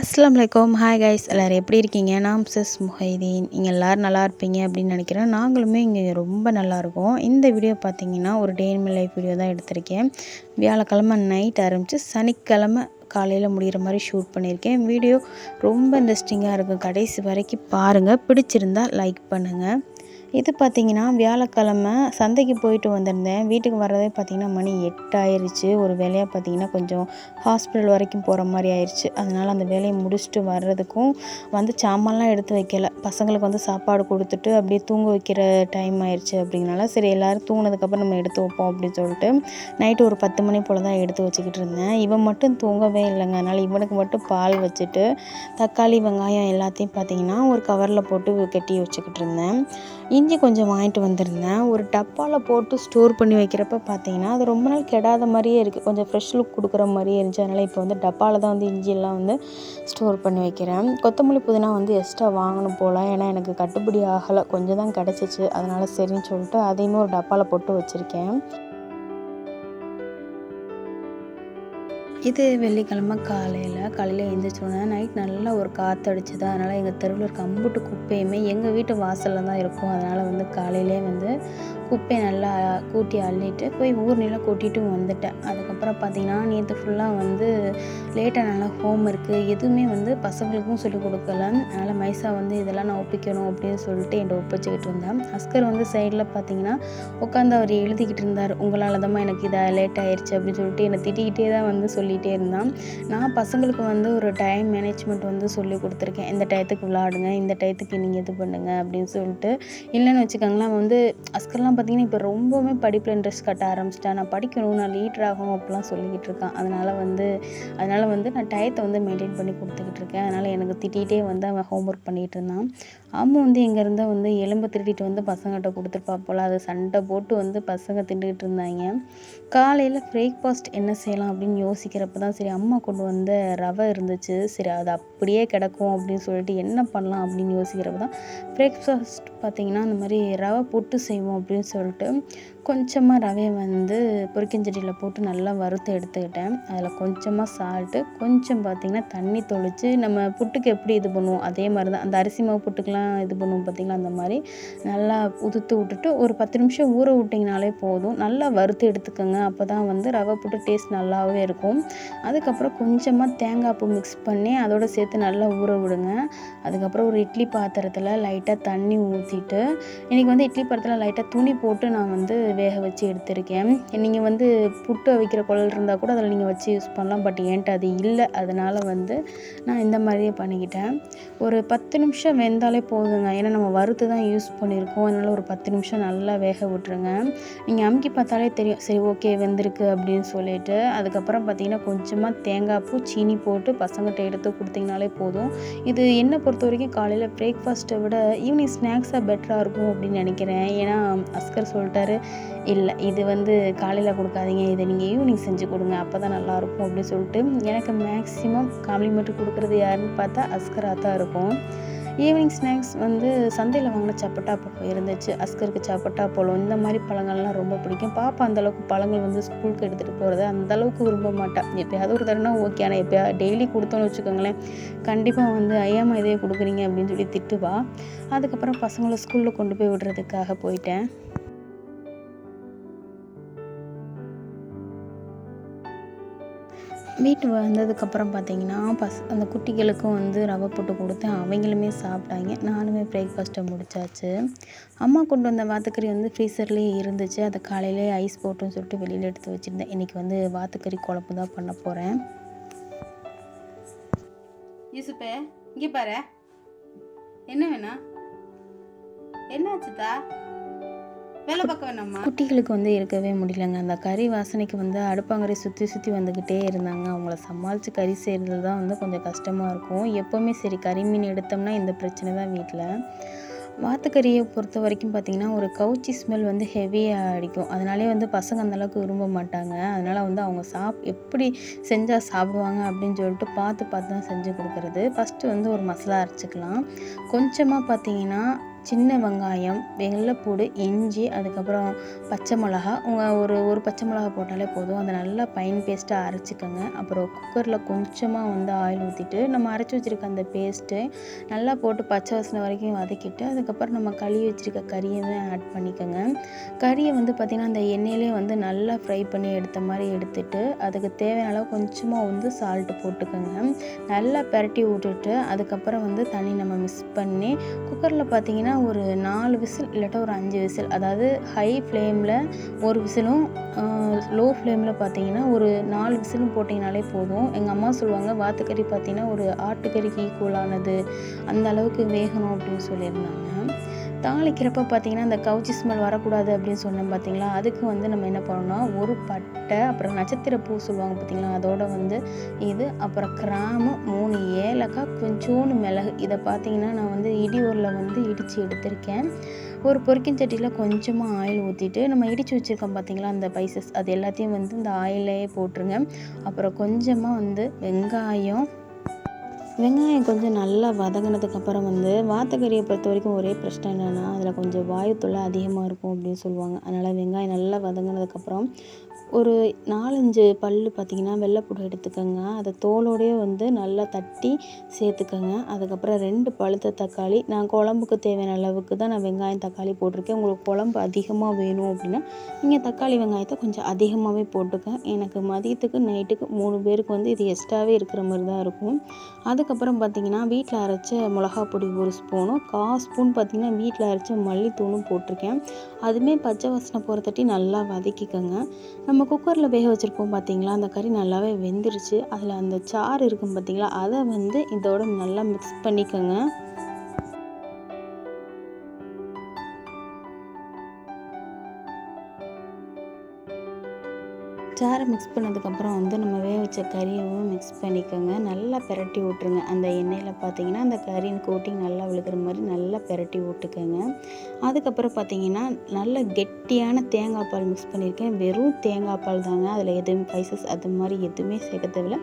அஸ்லாம் வலைக்கம் hi guys எல்லோரும் எப்படி இருக்கீங்க? நான் சிஸ் முஹைதீன். நீங்கள் எல்லோரும் நல்லா இருப்பீங்க அப்படின்னு நினைக்கிறேன். நாங்களுமே இங்கே ரொம்ப நல்லாயிருக்கோம் இந்த வீடியோ பார்த்தீங்கன்னா ஒரு டே இன் லைஃப் வீடியோ தான் எடுத்திருக்கேன். வியாழக்கிழமை நைட் ஆரம்பித்து சனிக்கிழமை காலையில் முடிகிற மாதிரி ஷூட் பண்ணியிருக்கேன். வீடியோ ரொம்ப இன்ட்ரெஸ்டிங்காக இருக்கும் கடைசி வரைக்கும் பாருங்கள் பிடிச்சிருந்தா லைக் பண்ணுங்கள் இது பார்த்திங்கன்னா வியாழக்கிழமை சந்தைக்கு போயிட்டு வந்திருந்தேன். வீட்டுக்கு வர்றதே பார்த்திங்கன்னா மணி எட்டாயிருச்சு. ஒரு வேலையாக பார்த்திங்கன்னா கொஞ்சம் ஹாஸ்பிட்டல் வரைக்கும் போகிற மாதிரி ஆயிடுச்சு அதனால் அந்த வேலையை முடிச்சுட்டு வர்றதுக்கும் வந்து சாமான்லாம் எடுத்து வைக்கல. பசங்களுக்கு வந்து சாப்பாடு கொடுத்துட்டு அப்படியே தூங்க வைக்கிற டைம் ஆயிடுச்சு அப்படிங்கனால சரி எல்லோரும் தூங்கினதுக்கப்புறம் நம்ம எடுத்து வைப்போம் அப்படின்னு சொல்லிட்டு நைட்டு ஒரு பத்து மணி போல் தான் எடுத்து வச்சுக்கிட்டு இருந்தேன். இவன் மட்டும் தூங்கவே இல்லைங்க. அதனால் இவனுக்கு மட்டும் பால் வச்சுட்டு தக்காளி வெங்காயம் எல்லாத்தையும் பார்த்திங்கன்னா ஒரு கவரில் போட்டு கட்டி வச்சுக்கிட்டு இருந்தேன். இஞ்சி கொஞ்சம் வாங்கிட்டு வந்திருந்தேன். ஒரு டப்பாவில் போட்டு ஸ்டோர் பண்ணி வைக்கிறப்ப பார்த்தீங்கன்னா அது ரொம்ப நாள் கெடாத மாதிரியே இருக்குது கொஞ்சம் ஃப்ரெஷ் லுக் கொடுக்குற மாதிரியே இருந்துச்சு. அதனால் இப்போ வந்து டப்பாவில் தான் வந்து இஞ்சியெல்லாம் வந்து ஸ்டோர் பண்ணி வைக்கிறேன். கொத்தமல்லி புதினா வந்து எக்ஸ்ட்ரா வாங்கணும் போல். ஏன்னா எனக்கு கட்டுப்படி ஆகலை. கொஞ்சம் தான் கிடச்சிச்சு. அதனால் சரின்னு சொல்லிட்டு அதையுமே ஒரு டப்பாவில் போட்டு வச்சுருக்கேன். இது வெள்ளிக்கிழமை காலையில் காலையில் எழுந்திரிச்சோன்னா நைட் நல்லா ஒரு காற்று அடிச்சுது அதனால் எங்கள் தெருவில் இருக்க அம்புட்டு குப்பையுமே எங்கள் வீட்டு வாசலில் தான் இருக்கும். அதனால் வந்து காலையிலே வந்து குப்பையை நல்லா கூட்டி அள்ளிட்டு போய் ஊர் நிலம் கூட்டிகிட்டும் வந்துட்டேன். அதுக்கப்புறம் பார்த்திங்கன்னா நேற்று ஃபுல்லாக வந்து லேட்டாக நல்லா ஹோம் இருக்குது எதுவுமே வந்து பசங்களுக்கும் சொல்லிக் கொடுக்கல. அதனால் மைசா வந்து இதெல்லாம் நான் ஒப்பிக்கணும் அப்படின்னு சொல்லிட்டு என்கிட்ட ஒப்பிச்சுக்கிட்டு இருந்தேன். அஸ்கர் வந்து சைடில் பார்த்தீங்கன்னா உட்காந்து அவர் எழுதிக்கிட்டு இருந்தார். உங்களால் தான் எனக்கு இதாக லேட் ஆயிடுச்சு அப்படின்னு சொல்லிட்டு என்னை திட்டிக்கிட்டே தான் வந்து சொல்லி சொல்லிகிட்டே இருந்தான். நான் பசங்களுக்கு வந்து ஒரு டைம் மேனேஜ்மெண்ட் வந்து சொல்லி கொடுத்துருக்கேன். இந்த டயத்துக்கு விளாடுங்க இந்த டயத்துக்கு நீங்கள் இது பண்ணுங்கள் அப்படின்னு சொல்லிட்டு. இல்லைன்னு வச்சுக்கோங்களேன் வந்து அஸ்கர்லாம் பார்த்திங்கன்னா இப்போ ரொம்பவுமே படிப்பில் இன்ட்ரெஸ்ட் கட்ட ஆரம்பிச்சிட்டேன். நான் படிக்கணும் நான் லீடர் ஆகணும் அப்படிலாம் சொல்லிக்கிட்டு இருக்கான். அதனால் வந்து அதனால் வந்து நான் டயத்தை வந்து மெயின்டைன் பண்ணி கொடுத்துக்கிட்டு இருக்கேன். அதனால் எனக்கு திட்டிகிட்டே வந்து அவன் ஹோம் ஒர்க் பண்ணிகிட்டு இருந்தான். அம்மா வந்து இங்கேருந்து வந்து எலும்பு திருடிட்டு வந்து பசங்கள்கிட்ட கொடுத்துருப்பா போல். அது சண்டை போட்டு வந்து பசங்க திண்டுக்கிட்டு இருந்தாங்க. காலையில் பிரேக்ஃபாஸ்ட் என்ன செய்யலாம் அப்படின்னு யோசிக்கிறப்ப தான் சரி அம்மா கொண்டு வந்த ரவை இருந்துச்சு. சரி அது அப்படியே கிடக்கும் அப்படின்னு சொல்லிட்டு என்ன பண்ணலாம் அப்படின்னு யோசிக்கிறப்ப தான் பிரேக்ஃபாஸ்ட் பார்த்திங்கன்னா அந்த மாதிரி ரவை புட்டு செய்வோம் அப்படின்னு சொல்லிட்டு கொஞ்சமாக ரவையை வந்து பொரிக்கஞ்சட்டியில் போட்டு நல்லா வறுத்து எடுத்துக்கிட்டேன். அதில் கொஞ்சமாக சால்ட்டு கொஞ்சம் பார்த்திங்கன்னா தண்ணி தொளித்து நம்ம புட்டுக்கு எப்படி இது பண்ணுவோம்? அதே மாதிரி தான் அந்த அரிசி மாவு புட்டுக்கெலாம் இது பண்ணுவோம் பார்த்திங்களா? அந்த மாதிரி நல்லா உதுத்து விட்டுட்டு ஒரு பத்து நிமிஷம் ஊற விட்டிங்கனாலே போதும். நல்லா வறுத்து எடுத்துக்கோங்க. அப்போ தான் வந்து ரவை புட்டு டேஸ்ட் நல்லாவே இருக்கும். அதுக்கப்புறம் கொஞ்சமாக தேங்காய் பூ மிக்ஸ் பண்ணி அதோடு சேர்த்து நல்லா ஊற விடுங்க. அதுக்கப்புறம் ஒரு இட்லி பாத்திரத்தில் லைட்டாக தண்ணி ஊற்றிட்டு இன்றைக்கி வந்து இட்லி பாத்திரத்தில் லைட்டாக துணி போட்டு நான் வந்து வேக வச்சு எடுத்திருக்கேன். நீங்கள் வந்து புட்டு வைக்கிற குழல் இருந்தால் கூட அதில் நீங்கள் வச்சு யூஸ் பண்ணலாம். பட் என்கிட்ட அது இல்லை. அதனால் வந்து நான் இந்த மாதிரியே பண்ணிக்கிட்டேன். ஒரு பத்து நிமிஷம் வெந்தாலே போதுங்க. ஏன்னா நம்ம வறுத்து தான் யூஸ் பண்ணியிருக்கோம் அதனால் ஒரு பத்து நிமிஷம் நல்லா வேக விட்ருங்க நீங்கள் அமுக்கி பார்த்தாலே தெரியும். சரி ஓகே வெந்திருக்கு அப்படின்னு சொல்லிட்டு. அதுக்கப்புறம் பார்த்தீங்கன்னா கொஞ்சமாக தேங்காய் பூ சீனி போட்டு பசங்கள்கிட்ட எடுத்து கொடுத்தீங்கனாலே போதும். இது என்னை பொறுத்த வரைக்கும் காலையில் பிரேக்ஃபாஸ்ட்டை விட ஈவினிங் ஸ்நாக்ஸாக பெட்டராக இருக்கும் அப்படின்னு நினைக்கிறேன். ஏன்னா அஸ்கர் சொல்லிட்டாரு இல்லை இது வந்து காலையில் கொடுக்காதீங்க. இதை நீங்கள் ஈவினிங் செஞ்சு கொடுங்க. அப்போ தான் நல்லாயிருக்கும் அப்படின்னு சொல்லிட்டு எனக்கு மேக்ஸிமம் காம்ப்ளிமெண்ட் கொடுக்குறது யாருன்னு பார்த்தா அஸ்கராக தான் இருக்கும். ஈவினிங் ஸ்நாக்ஸ் வந்து சந்தையில் வாங்கின சப்பட்டா பழம் இருந்துச்சு. அஸ்கருக்கு சப்பட்டா பழம் இந்த மாதிரி பழங்கள்லாம் ரொம்ப பிடிக்கும். பாப்பா அந்தளவுக்கு பழங்கள் வந்து ஸ்கூலுக்கு எடுத்துகிட்டு போகிறது அந்தளவுக்கு விரும்ப மாட்டான் எப்போயாவது ஒரு தடவை ஓகே ஆனால் எப்போயா டெய்லி கொடுத்தோன்னு வச்சுக்கோங்களேன் கண்டிப்பாக வந்து ஐயாமா இதே கொடுக்குறீங்க அப்படின்னு சொல்லி திட்டுவா. அதுக்கப்புறம் பசங்களை ஸ்கூலில் கொண்டு போய் விடுறதுக்காக போயிட்டேன். வீட்டு வந்ததுக்கப்புறம் பார்த்தீங்கன்னா பஸ் அந்த குட்டிகளுக்கும் வந்து ரவை போட்டு கொடுத்தேன் அவங்களுமே சாப்பிட்டாங்க. நானுமே பிரேக்ஃபாஸ்ட்டை முடிச்சாச்சு. அம்மா கொண்டு வந்த வாத்துக்கறி வந்து ஃப்ரீசர்லேயே இருந்துச்சு. அதை காலையிலே ஐஸ் போட்டுன்னு சொல்லிட்டு வெளியில் எடுத்து வச்சுருந்தேன். இன்றைக்கி வந்து வாத்துக்கறி குழம்பு தான் பண்ண போகிறேன் யூசுப்பே இங்கே பாரு. என்ன வேணா என்னாச்சுதா வேலை பார்க்க வேணாமா? குட்டிகளுக்கு வந்து இருக்கவே முடியலங்க. அந்த கறி வாசனைக்கு வந்து அடுப்பாங்கரை சுற்றி சுற்றி வந்துக்கிட்டே இருந்தாங்க. அவங்கள சமாளித்து கறி செய்கிறது தான் வந்து கொஞ்சம் கஷ்டமாக இருக்கும். எப்போவுமே சரி கறி மீன் எடுத்தோம்னா இந்த பிரச்சனை தான் வீட்டில் வாத்துக்கறியை பொறுத்த வரைக்கும் பார்த்திங்கன்னா ஒரு கவுச்சி ஸ்மெல் வந்து ஹெவியாக அடிக்கும். அதனாலே வந்து பசங்க அந்தளவுக்கு விரும்ப மாட்டாங்க. அதனால் வந்து அவங்க சாப் எப்படி செஞ்சால் சாப்பிடுவாங்க அப்படின்னு சொல்லிட்டு பார்த்து பார்த்து தான் செஞ்சு கொடுக்குறது. ஃபஸ்ட்டு வந்து ஒரு மசாலா அரைச்சிக்கலாம். கொஞ்சமாக பார்த்திங்கன்னா சின்ன வெங்காயம் வெள்ளைப்பூடு இஞ்சி அதுக்கப்புறம் பச்சை மிளகா. உங்கள் ஒரு ஒரு பச்சை மிளகா போட்டாலே போதும். அதை நல்லா பைன் பேஸ்ட்டாக அரைச்சிக்கோங்க. அப்புறம் குக்கரில் கொஞ்சமாக வந்து ஆயில் ஊற்றிட்டு நம்ம அரைச்சி வச்சுருக்க அந்த பேஸ்ட்டு நல்லா போட்டு பச்சை வாசனை வரைக்கும் வதக்கிட்டு அதுக்கப்புறம் நம்ம கழுவி வச்சுருக்க கறியை ஆட் பண்ணிக்கோங்க. கறியை வந்து பார்த்திங்கன்னா அந்த எண்ணெயிலே வந்து நல்லா ஃப்ரை பண்ணி எடுத்த மாதிரி எடுத்துட்டு அதுக்கு தேவையான அளவு கொஞ்சமாக வந்து சால்ட்டு போட்டுக்கோங்க. நல்லா பெரட்டி விட்டுட்டு அதுக்கப்புறம் வந்து தண்ணி நம்ம மிக்ஸ் பண்ணி குக்கரில் பார்த்திங்கன்னா ஒரு நாலு விசில் இல்லாட்டா ஒரு அஞ்சு விசில். அதாவது ஹை ஃப்ளேமில் ஒரு விசிலும் லோ ஃப்ளேமில் பார்த்தீங்கன்னா ஒரு நாலு விசிலும் போட்டிங்கனாலே போதும். எங்கள் அம்மா சொல்லுவாங்க வாத்துக்கறி பார்த்திங்கன்னா ஒரு ஆட்டுக்கறிக்கு ஈக்குவலானது அந்த அளவுக்கு வேகணும் அப்படின்னு சொல்லியிருந்தாங்க. தாளிக்கிறப்ப பார்த்தீங்கன்னா அந்த கவுச்சி ஸ்மெல் வரக்கூடாது அப்படின்னு சொன்னோம் பார்த்தீங்களா அதுக்கு வந்து நம்ம என்ன பண்ணணும்னா ஒரு பட்டை அப்புறம் நட்சத்திர பூ சொல்லுவாங்க பார்த்தீங்களா அதோட வந்து இது அப்புறம் கிராமு மூணு ஏலக்காய் கொஞ்சோண்டு மிளகு. இதை பார்த்தீங்கன்னா நான் வந்து இடி ஊரில் வந்து இடித்து எடுத்திருக்கேன். ஒரு பொரிக்கின் சட்டியில் கொஞ்சமாக ஆயில் ஊற்றிட்டு நம்ம இடித்து வச்சுருக்கோம் பார்த்தீங்களா அந்த பைசஸ் அது எல்லாத்தையும் வந்து இந்த ஆயிலே போட்டுருங்க. அப்புறம் கொஞ்சமாக வந்து வெங்காயம் வெங்காயம் கொஞ்சம் நல்லா வதங்கினதுக்கப்புறம் வந்து வாத்தக்கறியை பொறுத்த வரைக்கும் ஒரே பிரச்சனை என்னென்னா அதில் கொஞ்சம் வாயு தொல்லை அதிகமாக இருக்கும் அப்படின்னு சொல்லுவாங்க. அதனால் வெங்காயம் நல்லா வதங்கினதுக்கப்புறம் ஒரு நாலஞ்சு பல் பார்த்திங்கன்னா வெள்ளைப்பூடு எடுத்துக்கோங்க. அதை தோலோடையே வந்து நல்லா தட்டி சேர்த்துக்கோங்க. அதுக்கப்புறம் ரெண்டு பழுத்த தக்காளி. நான் குழம்புக்கு தேவையான அளவுக்கு தான் நான் வெங்காயம் தக்காளி போட்டிருக்கேன். உங்களுக்கு குழம்பு அதிகமாக வேணும் அப்படின்னா நீங்கள் தக்காளி வெங்காயத்தை கொஞ்சம் அதிகமாகவே போட்டுக்க எனக்கு மதியத்துக்கு நைட்டுக்கு மூணு பேருக்கு வந்து இது எக்ஸ்ட்ராவே இருக்கிற மாதிரி தான் இருக்கும். அதுக்கப்புறம் பார்த்திங்கன்னா வீட்டில் அரைச்ச மிளகா பொடி ஒரு ஸ்பூனும் கா ஸ்பூன் பார்த்திங்கன்னா வீட்டில் அரைச்ச மல்லித்தூணும் போட்டிருக்கேன். அதுவுமே பச்சை வாசனை போகிற தட்டி நல்லா வதக்கிக்கோங்க. நம்ம நம்ம குக்கரில் வேக வச்சுருப்போம் பார்த்தீங்களா அந்த கறி நல்லாவே வெந்துருச்சு. அதில் அந்த சாறு இருக்கும் பார்த்தீங்களா அதை வந்து இதோட நல்லா மிக்ஸ் பண்ணிக்கோங்க. சாரை மிக்ஸ் பண்ணதுக்கப்புறம் வந்து நம்ம வேக வச்ச கறியவும் மிக்ஸ் பண்ணிக்கோங்க. நல்லா பெரட்டி விட்ருங்க அந்த எண்ணெயில் பார்த்தீங்கன்னா அந்த கறியின் கோட்டிங் நல்லா விழுகிற மாதிரி நல்லா பெரட்டி விட்டுக்கோங்க அதுக்கப்புறம் பார்த்தீங்கன்னா நல்ல கெட்டியான தேங்காய் பால் மிக்ஸ் பண்ணியிருக்கேன். வெறும் தேங்காய் பால் தாங்க. அதில் எதுவும் ஸ்பைசஸ் அது மாதிரி எதுவுமே சேர்க்க தேவையில்ல.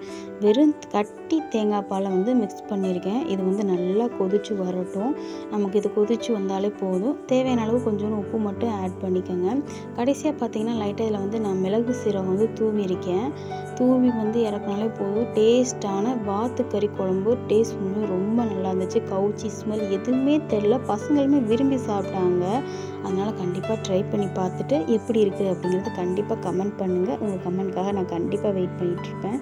வெறும் கட்டி தேங்காய் பாலை வந்து மிக்ஸ் பண்ணியிருக்கேன். இது வந்து நல்லா கொதிச்சு வரட்டும். நமக்கு இது கொதிச்சு வந்தாலே போதும். தேவையான அளவு கொஞ்சோண்டு உப்பு மட்டும் ஆட் பண்ணிக்கோங்க. கடைசியாக பார்த்தீங்கன்னா லைட்டாக இதில் வந்து நான் மிளகு சீரகம் வந்து தூவியிருக்கேன். தூவி வந்து இறக்குனாலே போதும். டேஸ்ட்டான வாத்து கறி குழம்பு டேஸ்ட் வந்து ரொம்ப நல்லா இருந்துச்சு. கவுச்சி ஸ்மெல் எதுவுமே தெரில பசங்களுமே விரும்பி சாப்பிட்டாங்க. அதனால் கண்டிப்பாக ட்ரை பண்ணி பார்த்துட்டு எப்படி இருக்குது அப்படிங்கிறத கண்டிப்பாக கமெண்ட் பண்ணுங்கள் உங்கள் கமெண்ட்காக நான் கண்டிப்பாக வெயிட் பண்ணிகிட்ருப்பேன்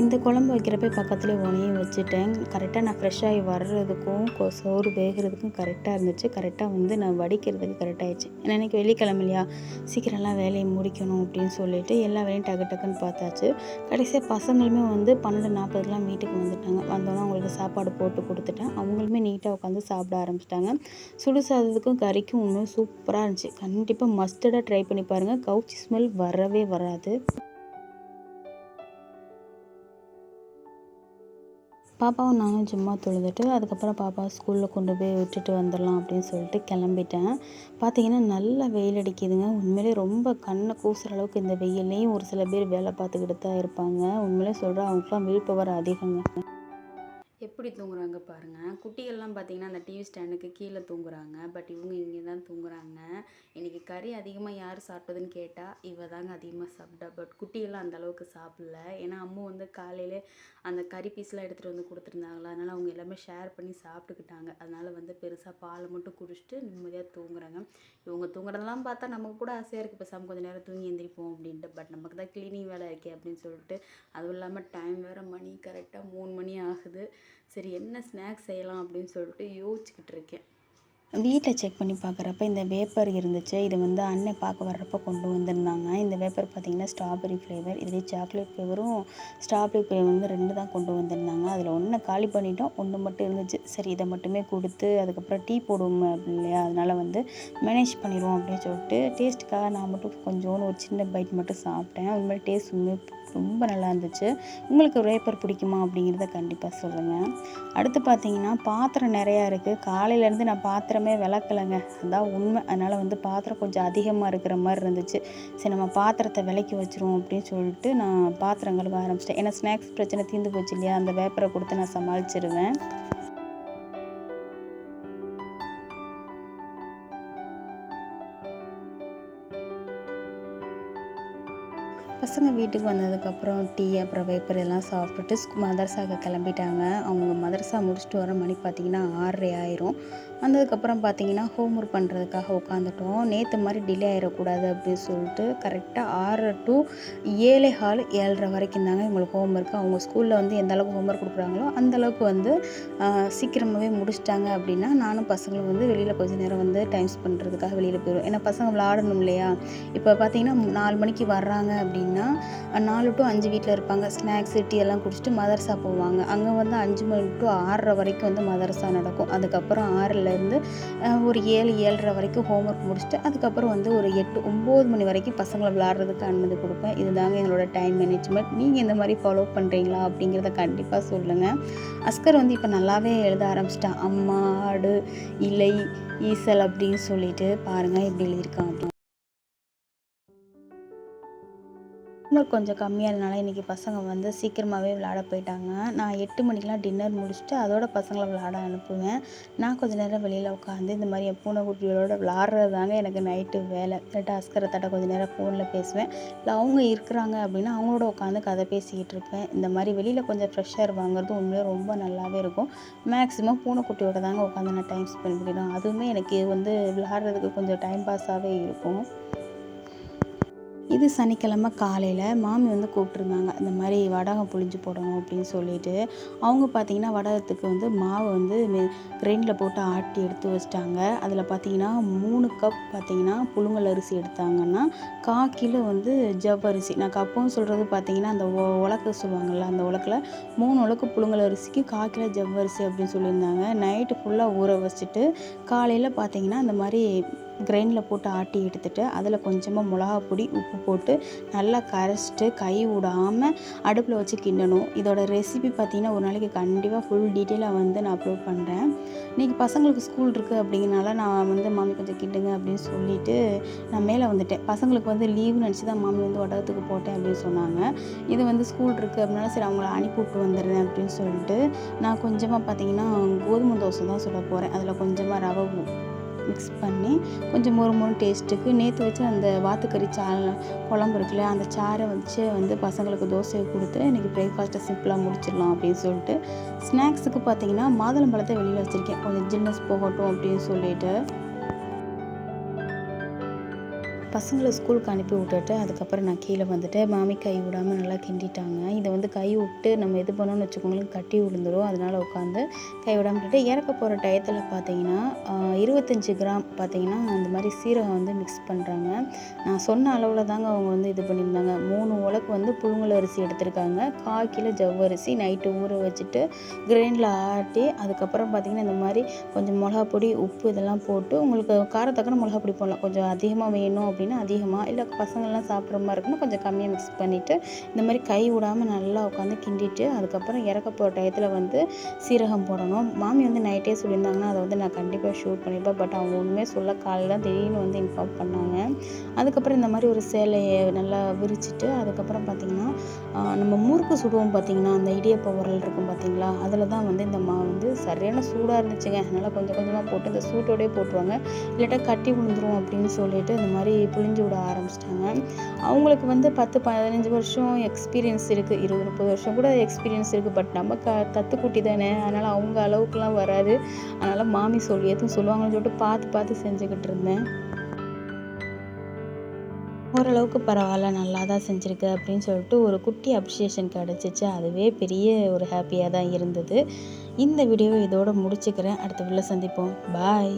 இந்த குழம்பு வைக்கிறப்ப பக்கத்துலேயே உனையும் வச்சுட்டேன். கரெக்டாக நான் ஃப்ரெஷ்ஷாகி வர்றதுக்கும் சோறு வேகிறதுக்கும் கரெக்டாக இருந்துச்சு. கரெக்டாக வந்து நான் வடிக்கிறதுக்கு கரெக்டாகிடுச்சு ஏன்னா இன்றைக்கி வெள்ளிக்கிழமை இல்லையா சீக்கிரம்லாம் வேலையை முடிக்கணும் அப்படின்னு சொல்லிட்டு எல்லா வேலையும் டக்கு டக்குன்னு பார்த்தாச்சு. கடைசியாக பசங்களுமே வந்து பன்னெண்டு நாற்பதுக்கெலாம் வீட்டுக்கு வந்துட்டாங்க. வந்தோன்னே அவங்களுக்கு சாப்பாடு போட்டு கொடுத்துட்டேன். அவங்களுமே நீட்டாக உட்காந்து சாப்பிட ஆரம்பிச்சிட்டாங்க. சுடு சாதத்துக்கும் கறிக்கும் உண்மையும் சூப்பராக இருந்துச்சு. கண்டிப்பாக மஸ்டடாக ட்ரை பண்ணி பாருங்கள் கவுச்சி ஸ்மெல் வரவே வராது. பாப்பாவும் நானும் சும்மா தொழுதுட்டு அதுக்கப்புறம் பாப்பா ஸ்கூலில் கொண்டு போய் விட்டுட்டு வந்துடலாம் அப்படின்னு சொல்லிட்டு கிளம்பிட்டேன். பார்த்தீங்கன்னா நல்லா வெயில் அடிக்குதுங்க. உண்மையிலே ரொம்ப கண்ணை கூசுகிற அளவுக்கு இந்த வெயில்லையும் ஒரு சில பேர் வேலை பார்த்துக்கிட்டு தான் இருப்பாங்க. உண்மையிலே சொல்கிறேன் அவங்களுக்குலாம் வில் அதிகங்க. எப்படி தூங்குறாங்க பாருங்கள் குட்டிகள்லாம் பார்த்தீங்கன்னா அந்த டிவி ஸ்டாண்டுக்கு கீழே தூங்குறாங்க. பட் இவங்க இங்கே தான் தூங்குறாங்க. இன்றைக்கி கறி அதிகமாக யார் சாப்பிட்டதுன்னு கேட்டால் இவ தாங்க அதிகமாக சாப்பிட்டா. பட் குட்டிகள்லாம் அந்த அளவுக்கு சாப்பிடல. ஏன்னா அம்மா வந்து காலையில் அந்த கறி பீஸ்லாம் எடுத்துகிட்டு வந்து கொடுத்துருந்தாங்களா. அதனால் அவங்க எல்லாமே ஷேர் பண்ணி சாப்பிட்டுக்கிட்டாங்க. அதனால் வந்து பெருசாக பாலை மட்டும் குடிச்சிட்டு நிம்மதியாக தூங்குறாங்க. இவங்க தூங்குறதெல்லாம் பார்த்தா நமக்கு கூட ஆசையாக இருக்குது இப்போ கொஞ்சம் நேரம் தூங்கி எந்திரிப்போம் அப்படின்ட்டு. பட் நமக்கு தான் க்ளீனிங் வேலை இருக்கே அப்படின்னு சொல்லிட்டு. அதுவும் இல்லாமல் டைம் வேறு மணி கரெக்டாக மூணு மணி ஆகுது. சரி என்ன ஸ்நாக்ஸ் செய்யலாம் அப்படின்னு சொல்லிட்டு யோசிச்சுக்கிட்டு இருக்கேன் வீட்டை செக் பண்ணி பார்க்குறப்ப இந்த வேப்பர் இருந்துச்சு. இது வந்து அண்ணன் பார்க்க வர்றப்ப கொண்டு வந்திருந்தாங்க. இந்த வேப்பர் பார்த்திங்கன்னா ஸ்ட்ராபெரி ஃப்ளேவர் இதுலேயே சாக்லேட் ஃப்ளேவரும் ஸ்ட்ராபெரி ஃப்ளேவர் வந்து ரெண்டு தான் கொண்டு வந்திருந்தாங்க. அதில் ஒன்று காலி பண்ணிட்டோம் ஒன்று மட்டும் இருந்துச்சு. சரி இதை மட்டுமே கொடுத்து அதுக்கப்புறம் டீ போடுவோம் இல்லையா? அதனால் வந்து மேனேஜ் பண்ணிடுவோம் அப்படின்னு சொல்லிட்டு டேஸ்ட்டுக்காக நான் மட்டும் கொஞ்சோன்னு ஒரு சின்ன பைட் மட்டும் சாப்பிட்டேன். அது மாதிரி டேஸ்ட் உண்மையாக ரொம்ப நல்லா இருந்துச்சு உங்களுக்கு வேப்பர் பிடிக்குமா அப்படிங்கிறத கண்டிப்பாக சொல்லுங்கள் அடுத்து பார்த்தீங்கன்னா பாத்திரம் நிறையா இருக்குது காலையிலேருந்து நான் பாத்திரமே விளக்கலைங்க. அதான் உண்மை. அதனால் வந்து பாத்திரம் கொஞ்சம் அதிகமாக இருக்கிற மாதிரி இருந்துச்சு. சரி நம்ம பாத்திரத்தை விலைக்கு வச்சுருவோம் அப்படின்னு சொல்லிட்டு நான் பாத்திரம் கழுவ ஆரம்பிச்சிட்டேன். ஏன்னா ஸ்நாக்ஸ் பிரச்சனை தீர்ந்து போச்சு இல்லையா? அந்த வேப்பரை கொடுத்து நான் சமாளிச்சிருவேன். பசங்க வீட்டுக்கு வந்ததுக்கப்புறம் டீ அப்புறம் வேப்பர் எல்லாம் சாப்பிட்டுட்டு ஸ்கூ மதரசாவுக்கு கிளம்பிட்டாங்க. அவங்க மதரசா முடிச்சுட்டு வர மணி பார்த்திங்கன்னா ஆறரை ஆயிரும். வந்ததுக்கப்புறம் பார்த்தீங்கன்னா ஹோம் ஒர்க் பண்ணுறதுக்காக உட்காந்துட்டோம். நேற்று மாதிரி டிலே ஆகிடக்கூடாது அப்படின்னு சொல்லிட்டு கரெக்டாக ஆறு டு ஏழை ஹால் ஏழரை வரைக்கும் தாங்க எங்களுக்கு ஹோம் ஒர்க் அவங்க ஸ்கூலில் வந்து எந்த அளவுக்கு ஹோம் ஒர்க் கொடுக்குறாங்களோ அந்தளவுக்கு வந்து சீக்கிரமாகவே முடிச்சிட்டாங்க அப்படின்னா நானும் பசங்களும் வந்து வெளியில் கொஞ்சம் நேரம் வந்து டைம் ஸ்பெண்ட் பண்ணுறதுக்காக வெளியில் போயிடுவோம். ஏன்னா பசங்க விளாடணும் இல்லையா? இப்போ பார்த்தீங்கன்னா நாலு மணிக்கு வர்றாங்க அப்படின்னா நாலு டு அஞ்சு வீட்டில் இருப்பாங்க. ஸ்நாக்ஸ் டீ எல்லாம் குடிச்சிட்டு மதரசா போவாங்க. அங்கே வந்து அஞ்சு மணி டு ஆறரை வரைக்கும் வந்து மதரசா நடக்கும். அதுக்கப்புறம் ஆறில் இருந்து ஒரு ஏழு ஏழரை வரைக்கும் ஹோம் ஒர்க் முடிச்சுட்டு அதுக்கப்புறம் வந்து ஒரு எட்டு ஒம்பது மணி வரைக்கும் பசங்களை விளாட்றதுக்கு அனுமதி கொடுப்பேன். இதுதாங்க எங்களோட டைம் மேனேஜ்மெண்ட் நீங்கள் இந்த மாதிரி ஃபாலோ பண்ணுறீங்களா அப்படிங்கிறத கண்டிப்பாக சொல்லுங்கள் அஸ்கர் வந்து இப்போ நல்லாவே எழுத ஆரம்பிச்சிட்டான். அம்மா ஆடு இலை ஈசல் அப்படின்னு சொல்லிட்டு பாருங்கள் எப்படி எழுதியிருக்கான் ஹோம்ஒர்க் கொஞ்சம் கம்மியாக இருந்தனால இன்றைக்கி பசங்க வந்து சீக்கிரமாகவே விளாட போயிட்டாங்க. நான் எட்டு மணிக்கெலாம் டின்னர் முடிச்சுட்டு அதோட பசங்களை விளாட அனுப்புவேன். நான் கொஞ்சம் நேரம் வெளியில் உட்காந்து இந்த மாதிரி என் பூனைக்குட்டிகளோட விளாட்றது தாங்க எனக்கு நைட்டு வேலை. இல்லாட்டா அஸ்கரை தட்ட கொஞ்சம் நேரம் ஃபோனில் பேசுவேன். இல்லை அவங்க இருக்கிறாங்க அப்படின்னா அவங்களோட உட்காந்து கதை பேசிக்கிட்டு இருப்பேன். இந்த மாதிரி வெளியில் கொஞ்சம் ஃப்ரெஷ்ஷாக வாங்குறது உண்மையாக ரொம்ப நல்லாவே இருக்கும். மேக்ஸிமம் பூனைக்குட்டியோட தாங்க உட்காந்து நான் டைம் ஸ்பெண்ட் பண்ணிடுவேன். அதுவுமே எனக்கு வந்து விளாட்றதுக்கு கொஞ்சம் டைம் பாஸாகவே இருக்கும். இது சனிக்கிழமை காலையில் மாமி வந்து கூப்பிட்ருந்தாங்க இந்த மாதிரி வடகம் புழிஞ்சு போடணும் அப்படின்னு சொல்லிட்டு. அவங்க பார்த்திங்கன்னா வடகத்துக்கு வந்து மாவு வந்து கிரைண்டில் போட்டு ஆட்டி எடுத்து வச்சிட்டாங்க. அதில் பார்த்தீங்கன்னா மூணு கப் பார்த்தீங்கன்னா புழுங்கல் அரிசி எடுத்தாங்கன்னா கா கிலோ வந்து ஜவ்வரிசி நான் கப்பும் சொல்கிறது பார்த்திங்கன்னா அந்த உலக்க சொல்லுவாங்கள்ல அந்த உலக்கில் மூணு உலக்கு புழுங்கல் அரிசிக்கு கா கிலோ ஜவ்வரிசி அப்படின்னு சொல்லியிருந்தாங்க. நைட்டு ஃபுல்லாக ஊற வச்சுட்டு காலையில் பார்த்திங்கன்னா அந்த மாதிரி கிரைண்டில் போட்டு ஆட்டி எடுத்துகிட்டு அதில் கொஞ்சமாக மிளகா பொடி உப்பு போட்டு நல்லா கரைச்சிட்டு கை விடாமல் அடுப்பில் வச்சு கிண்டணும். இதோட ரெசிபி பார்த்திங்கன்னா ஒரு நாளைக்கு கண்டிப்பாக ஃபுல் டீட்டெயிலாக வந்து நான் அப்லோட் பண்ணுறேன். இன்றைக்கி பசங்களுக்கு ஸ்கூல் இருக்குது அப்படிங்கிறனால நான் வந்து மாமி கொஞ்சம் கிண்டுங்க அப்படின்னு சொல்லிவிட்டு நான் மேலே வந்துட்டேன். பசங்களுக்கு வந்து லீவ் நினச்சி தான் மாமி வந்து ஒட்டகத்துக்கு போட்டேன் அப்படின்னு சொன்னாங்க. இது வந்து ஸ்கூல் இருக்குது அப்படின்னால சரி அவங்கள அனுப்பி விட்டு வந்துடுறேன் அப்படின்னு சொல்லிட்டு நான் கொஞ்சமாக பார்த்தீங்கன்னா கோதுமை தோசை தான் சொல்ல போகிறேன் அதில் கொஞ்சமாக ரவை மிக்ஸ் பண்ணி கொஞ்சம் மொறு மொறு டேஸ்ட்டுக்கு நேற்று வச்சு அந்த வாத்துக்கறி சா குழம்பு இருக்குல்ல அந்த சாரை வச்சு வந்து பசங்களுக்கு தோசையை கொடுத்து இன்றைக்கி பிரேக்ஃபாஸ்ட்டை சிம்பிளாக முடிச்சிடலாம் அப்படின்னு சொல்லிட்டு ஸ்நாக்ஸுக்கு பார்த்தீங்கன்னா மாதுளம்பழத்தை வெளியில் வச்சுருக்கேன். கொஞ்சம் ஜின்னஸ் போகட்டும் அப்படின்னு சொல்லிட்டு. பசங்களை ஸ்கூலுக்கு அனுப்பி விட்டுட்டு அதுக்கப்புறம் நான் கீழே வந்துட்டு மாமி கை விடாமல் நல்லா கிண்டிட்டாங்க. இதை வந்து கை விட்டு நம்ம இது பண்ணோன்னு வச்சுக்கோங்களேன் கட்டி விழுந்துடும் அதனால் உட்காந்து கை விடாமல் இறக்க போகிற டயத்தில் பார்த்தீங்கன்னா இருபத்தஞ்சி கிராம் பார்த்தீங்கன்னா அந்த மாதிரி சீரகம் வந்து மிக்ஸ் பண்ணுறாங்க நான் சொன்ன அளவில் தாங்க அவங்க வந்து இது பண்ணியிருந்தாங்க. மூணு உலக்கு வந்து புழுங்கல் அரிசி எடுத்திருக்காங்க. கால் கிலோ ஜவ்வரிசி நைட்டு ஊற வச்சுட்டு கிரைண்டில் ஆட்டி அதுக்கப்புறம் பார்த்திங்கன்னா இந்த மாதிரி கொஞ்சம் மிளகா பொடி உப்பு இதெல்லாம் போட்டு உங்களுக்கு காரத்தக்கன மிளகா பொடி போடலாம். கொஞ்சம் அதிகமாக வேணும் அப்படின்னா அதிகமாக இல்லை பசங்கள்லாம் சாப்பிட்ற மாதிரி இருக்குன்னா கொஞ்சம் கம்மியாக மிக்ஸ் பண்ணிவிட்டு இந்த மாதிரி கை விடாமல் நல்லா உட்காந்து கிண்டிட்டு அதுக்கப்புறம் இறக்க போகிற டயத்தில் வந்து சீரகம் போடணும். மாமி வந்து நைட்டே சொல்லியிருந்தாங்கன்னா அதை வந்து நான் கண்டிப்பாக ஷூட் பண்ணியிருப்பேன் பட் அவங்க ஒன்றுமே சொல்ல காலையில் திடீர்னு வந்து இன்ஃபார்ம் பண்ணாங்க. அதுக்கப்புறம் இந்த மாதிரி ஒரு சேலையை நல்லா விரிச்சிட்டு அதுக்கப்புறம் பார்த்திங்கன்னா நம்ம முறுக்கு சுடுவோம் பார்த்திங்கன்னா அந்த இடியப்ப உரல் இருக்கும் பார்த்திங்களா? அதில் தான் வந்து இந்த மா வந்து சரியான சூடாக இருந்துச்சுங்க. அதனால் கொஞ்சம் கொஞ்சமாக போட்டு இந்த சூட்டோடய போட்டுருவாங்க. இல்லாட்டா கட்டி விழுந்துரும் அப்படின்னு சொல்லிட்டு இந்த மாதிரி புழிஞ்சு விட ஆரம்பிச்சிட்டாங்க. அவங்களுக்கு வந்து பத்து பதினஞ்சு வருஷம் எக்ஸ்பீரியன்ஸ் இருக்குது இருபது முப்பது வருஷம் கூட எக்ஸ்பீரியன்ஸ் இருக்குது பட் நம்ம க தத்துக்குட்டி தானே. அதனால் அவங்க அளவுக்குலாம் வராது. அதனால் மாமி சொல்லி எதுவும் சொல்லுவாங்கன்னு சொல்லிட்டு பார்த்து பார்த்து செஞ்சுக்கிட்டு இருந்தேன். ஓரளவுக்கு பரவாயில்ல நல்லா தான் செஞ்சுருக்கு அப்படின்னு சொல்லிட்டு ஒரு குட்டி அப்ரிஷியேஷன் கிடச்சிச்சு. அதுவே பெரிய ஒரு ஹாப்பியாக தான் இருந்தது. இந்த வீடியோவை இதோடு முடிச்சுக்கிறேன். அடுத்த வீட்டில் சந்திப்போம். பாய்